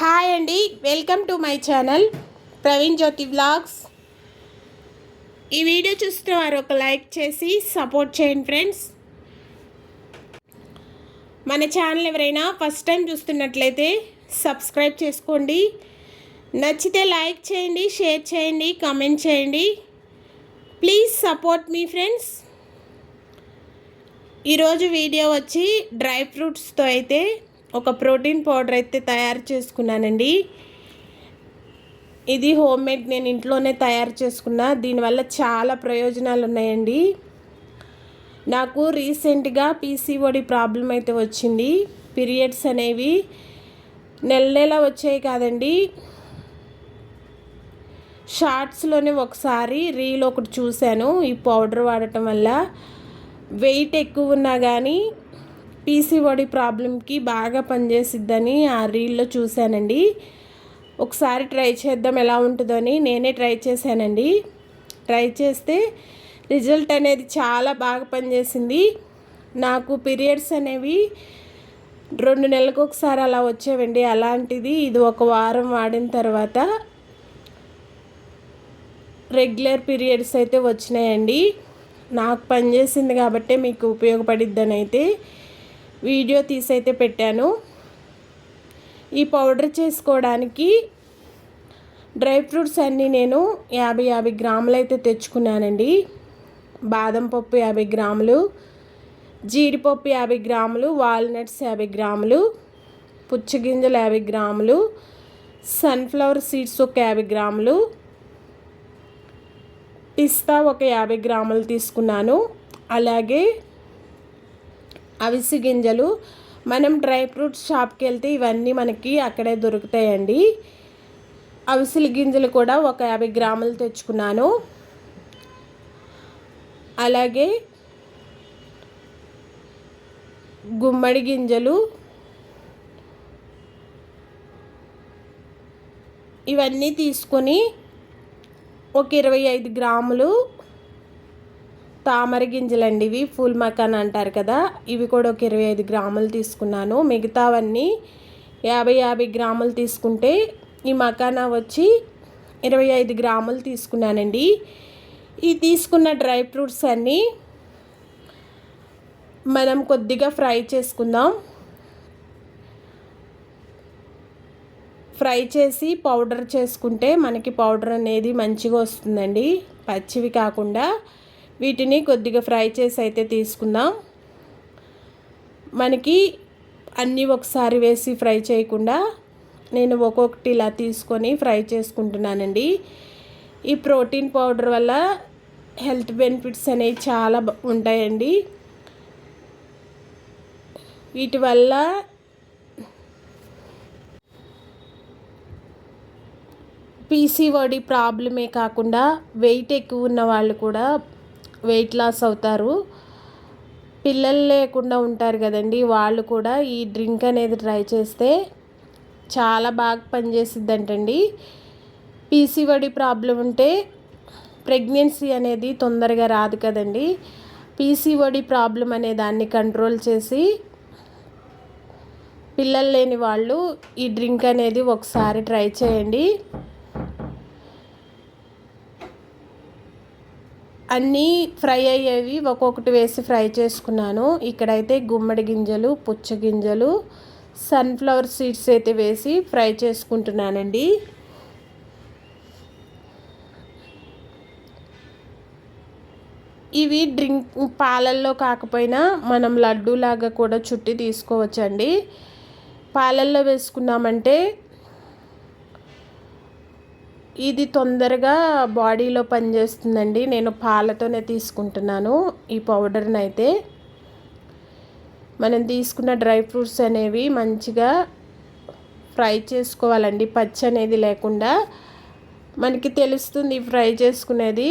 Hi అండి welcome to my channel Praveen Jyothi vlogs. ఈ video చూస్తున్న వారు ఒక లైక్ చేసి సపోర్ట్ చేయండి ఫ్రెండ్స్. మన ఛానల్ ఎవరైనా ఫస్ట్ టైం చూస్తున్నట్లయితే సబ్స్క్రైబ్ చేసుకోండి. నచ్చితే లైక్ చేయండి షేర్ చేయండి కామెంట్ చేయండి. ప్లీజ్ సపోర్ట్ మీ ఫ్రెండ్స్. ఈరోజు వీడియో వచ్చి డ్రై ఫ్రూట్స్తో అయితే ఒక ప్రోటీన్ పౌడర్ అయితే తయారు చేసుకున్నానండి. ఇది హోమ్ మేడ్ నేను ఇంట్లోనే తయారు చేసుకున్నా. దీనివల్ల చాలా ప్రయోజనాలు ఉన్నాయండి. నాకు రీసెంట్గా పీసీఓడి ప్రాబ్లం అయితే వచ్చింది. పీరియడ్స్ అనేవి నెల నెల వచ్చాయి కాదండి. షార్ట్స్లోనే ఒకసారి రీల్ ఒకటి చూశాను ఈ పౌడర్ వాడటం వల్ల. వెయిట్ ఎక్కువ ఉన్నా కానీ పీసీఓడి ప్రాబ్లంకి బాగా పనిచేసిద్దని ఆ రీల్లో చూశానండి. ఒకసారి ట్రై చేద్దాం ఎలా ఉంటుందని నేనే ట్రై చేశానండి. ట్రై చేస్తే రిజల్ట్ అనేది చాలా బాగా పనిచేసింది. నాకు పీరియడ్స్ అనేవి రెండు నెలలకు ఒకసారి అలా వచ్చేవండి. అలాంటిది ఇది ఒక వారం వాడిన తర్వాత రెగ్యులర్ పీరియడ్స్ అయితే వచ్చినాయండి. నాకు పనిచేసింది కాబట్టి మీకు ఉపయోగపడిద్దని అయితే వీడియో తీసైతే పెట్టాను. ఈ పౌడర్ చేసుకోవడానికి డ్రై ఫ్రూట్స్ అన్నీ నేను యాభై యాభై గ్రాములు అయితే తెచ్చుకున్నానండి. బాదం పప్పు యాభై గ్రాములు జీడిపప్పు యాభై గ్రాములు వాల్నట్స్ యాభై గ్రాములు పుచ్చగింజలు యాభై గ్రాములు సన్ఫ్లవర్ సీడ్స్ ఒక యాభై గ్రాములు పిస్తా ఒక యాభై గ్రాములు తీసుకున్నాను. అలాగే అవిసి గింజలు. మనం డ్రై ఫ్రూట్స్ షాప్కి వెళ్తే ఇవన్నీ మనకి అక్కడే దొరుకుతాయండి. అవిసిల గింజలు కూడా ఒక యాభై గ్రాములు తెచ్చుకున్నాను. అలాగే గుమ్మడి గింజలు. ఇవన్నీ తీసుకొని ఒక ఇరవై ఐదు గ్రాములు తామర గింజలండి ఇవి ఫుల్ మకాన్ అంటారు కదా ఇవి కూడా ఒక ఇరవై ఐదు గ్రాములు తీసుకున్నాను. మిగతావన్నీ యాభై యాభై గ్రాములు తీసుకుంటే ఈ మకానా వచ్చి ఇరవై ఐదు గ్రాములు తీసుకున్నానండి. ఈ తీసుకున్న డ్రై ఫ్రూట్స్ అన్నీ మనం కొద్దిగా ఫ్రై చేసుకుందాం. ఫ్రై చేసి పౌడర్ చేసుకుంటే మనకి పౌడర్ అనేది మంచిగా వస్తుందండి. పచ్చివి కాకుండా వీటిని కొద్దిగా ఫ్రై చేసి అయితే తీసుకుందాం. మనకి అన్నీ ఒకసారి వేసి ఫ్రై చేయకుండా నేను ఒక్కొక్కటి ఇలా తీసుకొని ఫ్రై చేసుకుంటున్నానండి. ఈ ప్రోటీన్ పౌడర్ వల్ల హెల్త్ బెనిఫిట్స్ అనేవి చాలా ఉంటాయండి. వీటి వల్ల పీసీఓడి ప్రాబ్లమే కాకుండా వెయిట్ ఎక్కువ ఉన్న వాళ్ళు కూడా వెయిట్ లాస్ అవుతారు. పిల్లలు లేకుండా ఉంటారు కదండి. వాళ్ళు కూడా ఈ డ్రింక్ అనేది ట్రై చేస్తే చాలా బాగా పనిచేసిద్దంటండి. పీసీవడి ప్రాబ్లం ఉంటే ప్రెగ్నెన్సీ అనేది తొందరగా రాదు కదండి. పీసీఓడి ప్రాబ్లం అనే దాన్ని కంట్రోల్ చేసి పిల్లలు లేని వాళ్ళు ఈ డ్రింక్ అనేది ఒకసారి ట్రై చేయండి. అన్నీ ఫ్రై అయ్యేవి ఒక్కొక్కటి వేసి ఫ్రై చేసుకున్నాను. ఇక్కడైతే గుమ్మడి గింజలు పుచ్చ గింజలు సన్ఫ్లవర్ సీడ్స్ అయితే వేసి ఫ్రై చేసుకుంటున్నానండి. ఇవి డ్రింక్ పాలల్లో కాకపోయినా మనం లడ్డూలాగా కూడా చుట్టి తీసుకోవచ్చండి. పాలల్లో వేసుకున్నామంటే ఇది తొందరగా బాడీలో పనిచేస్తుందండి. నేను పాలతోనే తీసుకుంటున్నాను ఈ పౌడర్ని అయితే మనం తీసుకున్న డ్రై ఫ్రూట్స్ అనేవి మంచిగా ఫ్రై చేసుకోవాలండి. పచ్చి అనేది లేకుండా. మనకి తెలుస్తుంది ఫ్రై చేసుకునేది.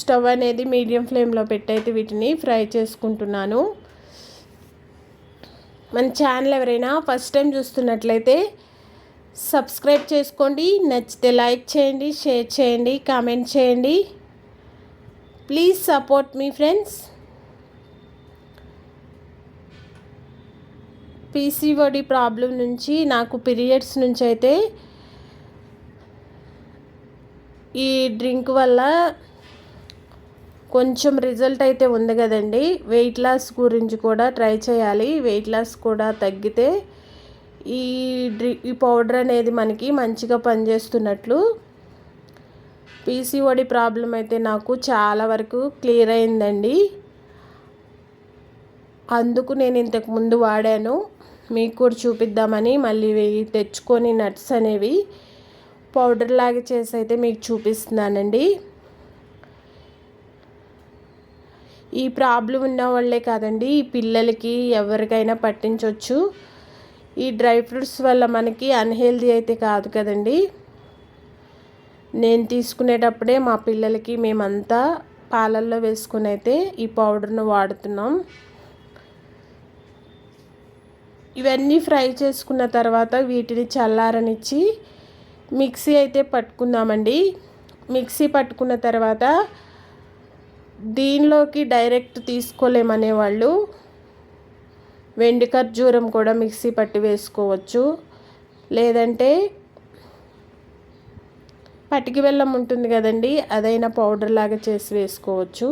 స్టవ్ అనేది మీడియం ఫ్లేమ్లో పెట్టయితే వీటిని ఫ్రై చేసుకుంటున్నాను. మన ఛానల్ ఎవరైనా ఫస్ట్ టైం చూస్తున్నట్లయితే సబ్స్క్రైబ్ చేసుకోండి నచ్చితే లైక్ చేయండి షేర్ చేయండి కామెంట్ చేయండి. ప్లీజ్ సపోర్ట్ మీ ఫ్రెండ్స్ పీసీఓడి ప్రాబ్లం నుంచి నాకు పీరియడ్స్ నుంచి అయితే ఈ డ్రింక్ వల్ల కొంచెం రిజల్ట్ అయితే ఉంది కదండి. వెయిట్ లాస్ గురించి కూడా ట్రై చేయాలి. వెయిట్ లాస్ కూడా తగ్గితే ఈ డ్రి ఈ పౌడర్ అనేది మనకి మంచిగా పనిచేస్తున్నట్లు. పీసీఓడి ప్రాబ్లం అయితే నాకు చాలా వరకు క్లియర్ అయిందండి. అందుకు నేను ఇంతకు ముందు వాడాను. మీకు కూడా చూపిద్దామని మళ్ళీ తెచ్చుకొని నట్స్ అనేవి పౌడర్ లాగా చేసి అయితే మీకు చూపిస్తున్నానండి. ఈ ప్రాబ్లం ఉన్న వాళ్ళే కాదండి ఈ పిల్లలకి ఎవరికైనా పట్టించవచ్చు ఈ డ్రై ఫ్రూట్స్ వల్ల మనకి అన్హెల్దీ అయితే కాదు కదండి. నేను తీసుకునేటప్పుడే మా పిల్లలకి మేమంతా పాలల్లో వేసుకుని అయితే ఈ పౌడర్ను వాడుతున్నాం. ఇవన్నీ ఫ్రై చేసుకున్న తర్వాత వీటిని చల్లారనిచ్చి మిక్సీ అయితే పట్టుకుందామండి. మిక్సీ పట్టుకున్న తర్వాత దీనిలోకి డైరెక్ట్ తీసుకోలేమనే వాళ్ళు వెండి ఖర్జూరం కూడా మిక్సీ పట్టి వేసుకోవచ్చు. లేదంటే పటికి బెల్లం ఉంటుంది కదండి అదైనా పౌడర్ లాగా చేసి వేసుకోవచ్చు.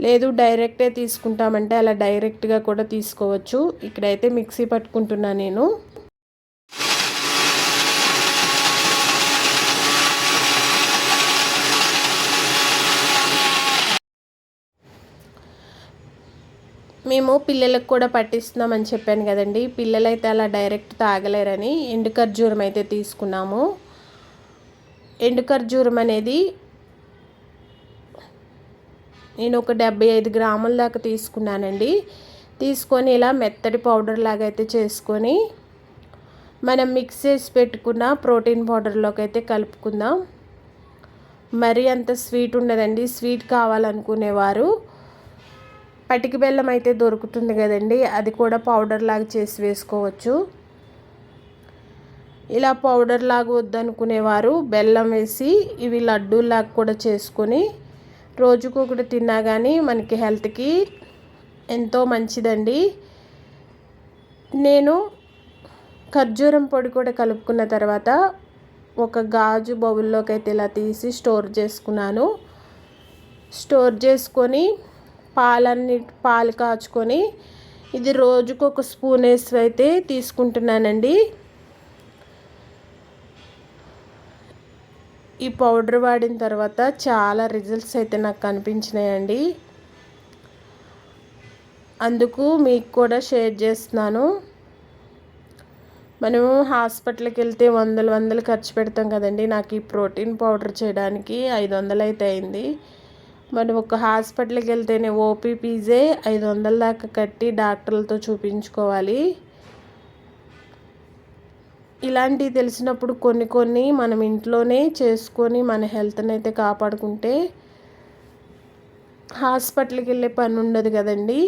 లేదు డైరెక్టే తీసుకుంటామంటే అలా డైరెక్ట్గా కూడా తీసుకోవచ్చు. ఇక్కడైతే మిక్సీ పట్టుకుంటున్నా నేను. మేము పిల్లలకు కూడా పట్టిస్తున్నామని చెప్పాను కదండి. పిల్లలైతే అలా డైరెక్ట్ తాగలేరని ఎండు ఖర్జూరం అయితే తీసుకున్నాము. ఎండు ఖర్జూరం అనేది నేను ఒక డెబ్బై ఐదు గ్రాముల దాకా తీసుకున్నానండి. తీసుకొని ఇలా మెత్తటి పౌడర్ లాగా అయితే చేసుకొని మనం మిక్స్ చేసి పెట్టుకున్న ప్రోటీన్ పౌడర్లోకి అయితే కలుపుకుందాం. మరీ అంత స్వీట్ ఉండదండి. స్వీట్ కావాలనుకునేవారు. పటికి బెల్లం అయితే దొరుకుతుంది కదండి. అది కూడా పౌడర్ లాగా చేసి వేసుకోవచ్చు. ఇలా పౌడర్ లాగా వద్దనుకునేవారు బెల్లం వేసి ఇవి లడ్డూలాగా కూడా చేసుకొని రోజుకు ఒకటి తిన్నా కానీ మనకి హెల్త్కి ఎంతో మంచిదండి. నేను ఖర్జూరం పొడి కూడా కలుపుకున్న తర్వాత ఒక గాజు బౌల్లోకి అయితే ఇలా తీసి స్టోర్ చేసుకున్నాను. స్టోర్ చేసుకొని పాలన్నీ పాలు కాచుకొని ఇది రోజుకు ఒక స్పూన్ వేసి అయితే తీసుకుంటున్నానండి. ఈ పౌడర్ వాడిన తర్వాత చాలా రిజల్ట్స్ అయితే నాకు కనిపించినాయండి. అందుకు మీకు కూడా షేర్ చేస్తున్నాను. మనము హాస్పిటల్కి వెళ్తే వందలు వందలు ఖర్చు పెడతాం కదండి. నాకు ఈ ప్రోటీన్ పౌడర్ చేయడానికి ఐదు వందలు అయితే అయింది. మనం ఒక హాస్పిటల్కి వెళ్తేనే ఓపీపీజే ఐదు వందల దాకా కట్టి డాక్టర్లతో చూపించుకోవాలి. ఇలాంటివి తెలిసినప్పుడు కొన్ని కొన్ని మనం ఇంట్లోనే చేసుకొని మన హెల్త్ని అయితే కాపాడుకుంటే హాస్పిటల్కి వెళ్ళే పని ఉండదు కదండి.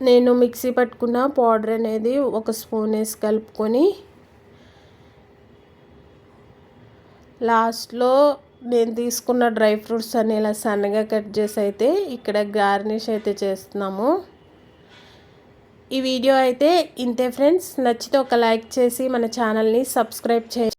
నేను మిక్సీ పట్టుకున్న పౌడర్ అనేది ఒక స్పూన్ వేసి కలుపుకొని లాస్ట్లో నేను తీసుకున్న డ్రై ఫ్రూట్స్ అన్ని ఇలా సన్నగా కట్ చేసి అయితే ఇక్కడ గార్నిష్ అయితే చేస్తున్నాము. ఈ వీడియో అయితే ఇంతే ఫ్రెండ్స్. నచ్చితే ఒక లైక్ చేసి మన ఛానల్ని సబ్స్క్రైబ్ చేయండి.